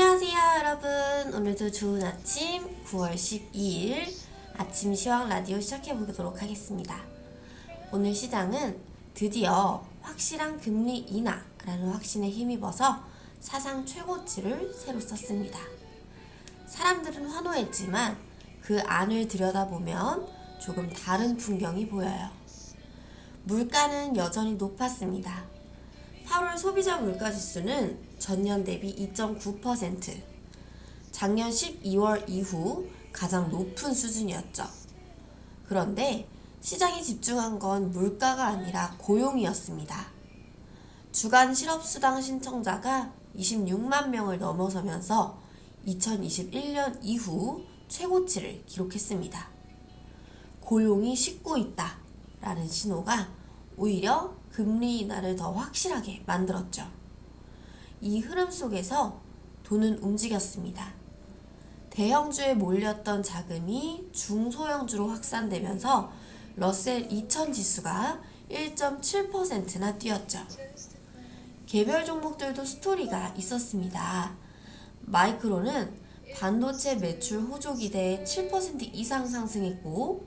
안녕하세요 여러분. 오늘도 좋은 아침 9월 12일 아침 시황 라디오 시작해 보도록 하겠습니다. 오늘 시장은 드디어 확실한 금리 인하라는 확신에 힘입어서 사상 최고치를 새로 썼습니다. 사람들은 환호했지만 그 안을 들여다보면 조금 다른 풍경이 보여요. 물가는 여전히 높았습니다 8월 소비자 물가 지수는 전년 대비 2.9%, 작년 12월 이후 가장 높은 수준이었죠. 그런데 시장이 집중한 건 물가가 아니라 고용이었습니다. 주간 실업수당 신청자가 26만 명을 넘어서면서 2021년 이후 최고치를 기록했습니다. 고용이 식고 있다 라는 신호가 오히려 금리 인하를 더 확실하게 만들었죠. 이 흐름 속에서 돈은 움직였습니다. 대형주에 몰렸던 자금이 중소형주로 확산되면서 러셀 2000 지수가 1.7%나 뛰었죠. 개별 종목들도 스토리가 있었습니다. 마이크로는 반도체 매출 호조 기대에 7% 이상 상승했고,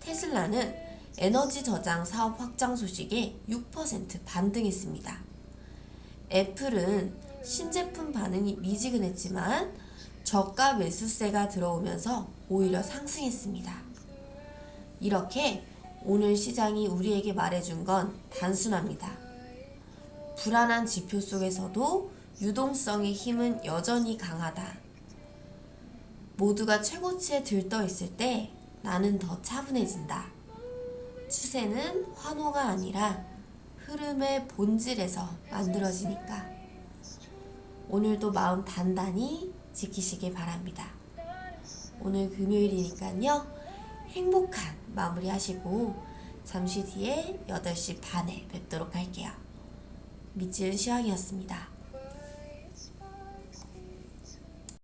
테슬라는 에너지 저장 사업 확장 소식에 6% 반등했습니다. 애플은 신제품 반응이 미지근했지만 저가 매수세가 들어오면서 오히려 상승했습니다. 이렇게 오늘 시장이 우리에게 말해준 건 단순합니다. 불안한 지표 속에서도 유동성의 힘은 여전히 강하다. 모두가 최고치에 들떠 있을 때 나는 더 차분해진다. 추세는 환호가 아니라 흐름의 본질에서 만들어지니까 오늘도 마음 단단히 지키시길 바랍니다. 오늘 금요일이니까요. 행복한 마무리 하시고 잠시 뒤에 8시 반에 뵙도록 할게요. 미지은 시황이었습니다.